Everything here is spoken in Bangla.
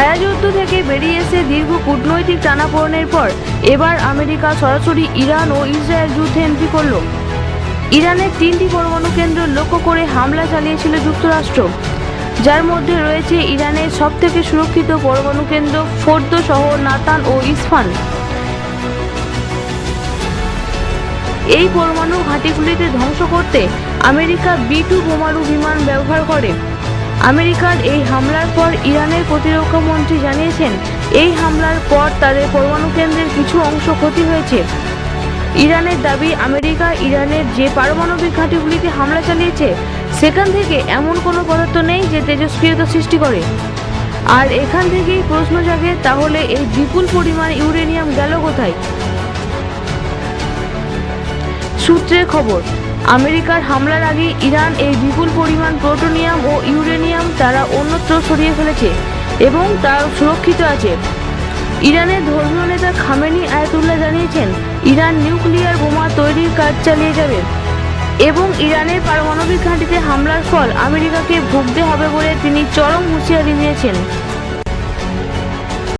ছায়াযুদ্ধ থেকে বেরিয়ে এসে দীর্ঘ কূটনৈতিক টানাপোড়নের পর এবার আমেরিকা সরাসরি ইরান ও ইসরায়েল যুদ্ধে এন্ট্রি করল। ইরানের তিনটি পরমাণু কেন্দ্র লক্ষ্য করে হামলা চালিয়েছিল যুক্তরাষ্ট্র। যার মধ্যে রয়েছে ইরানের সবথেকে সুরক্ষিত পরমাণু কেন্দ্র ফোর্দ শহর নাতান ও ইসফান। এই পরমাণু ঘাঁটিগুলিতে ধ্বংস করতে আমেরিকা বি টু বোমারু বিমান ব্যবহার করে। আমেরিকার এই হামলার পর ইরানের প্রতিরক্ষা মন্ত্রী জানিয়েছেন, এই হামলার পর তাদের পরমাণু কেন্দ্রের কিছু অংশ ক্ষতি হয়েছে। ইরানের দাবি, আমেরিকা ইরানের যে পারমাণবিক ঘাঁটিগুলিতে হামলা চালিয়েছে, সেখান থেকে এমন কোনো পদার্থ নেই যে তেজস্ক্রিয়তা সৃষ্টি করে। আর এখান থেকেই প্রশ্ন জাগে, তাহলে এই বিপুল পরিমাণ ইউরেনিয়াম গেল কোথায়? সূত্রের খবর আমেরিকার হামলার আগে ইরান এই বিপুল পরিমাণ প্লুটোনিয়াম ও ইউরেনিয়াম তারা অন্যত্র সরিয়ে ফেলেছে এবং তা সুরক্ষিত আছে। ইরানের ধর্মীয় নেতা খামেনি আয়াতুল্লাহ জানিয়েছেন, ইরান নিউক্লিয়ার বোমা তৈরির কাজ চালিয়ে যাবে এবং ইরানের পারমাণবিক ঘাঁটিতে হামলার ফল আমেরিকাকে ভুগতে হবে বলে তিনি চরম হুঁশিয়ারি দিয়েছেন।